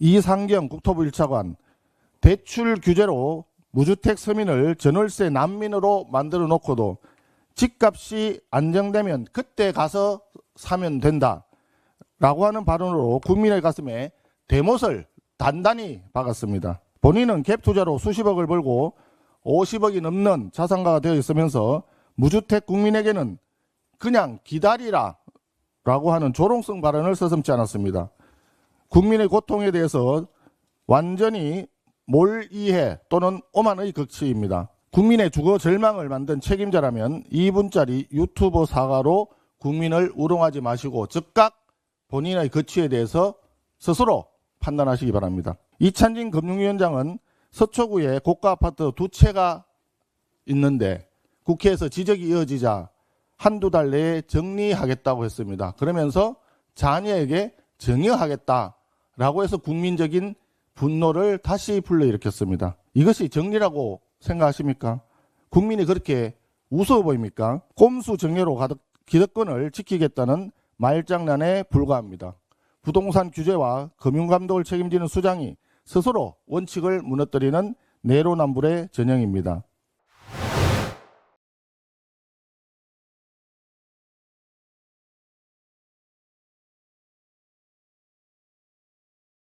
이상경 국토부 1차관 대출 규제로 무주택 서민을 전월세 난민으로 만들어 놓고도 집값이 안정되면 그때 가서 사면 된다. 라고 하는 발언으로 국민의 가슴에 대못을 단단히 박았습니다. 본인은 갭 투자로 수십억을 벌고 50억이 넘는 자산가가 되어 있으면서 무주택 국민에게는 그냥 기다리라 라고 하는 조롱성 발언을 서슴지 않았습니다. 국민의 고통에 대해서 완전히 몰이해 또는 오만의 극치입니다. 국민의 주거 절망을 만든 책임자라면 2분짜리 유튜브 사과로 국민을 우롱하지 마시고 즉각 본인의 거취에 대해서 스스로 판단하시기 바랍니다. 이찬진 금융위원장은 서초구에 고가 아파트 두 채가 있는데 국회에서 지적이 이어지자 한두 달 내에 정리하겠다고 했습니다. 그러면서 자녀에게 정여하겠다 라고 해서 국민적인 분노를 다시 불러일으켰습니다. 이것이 정리라고 생각하십니까? 국민이 그렇게 우스워 보입니까? 꼼수 정예로 가득 기득권을 지키겠다는 말장난에 불과합니다. 부동산 규제와 금융감독을 책임지는 수장이 스스로 원칙을 무너뜨리는 내로남불의 전형입니다.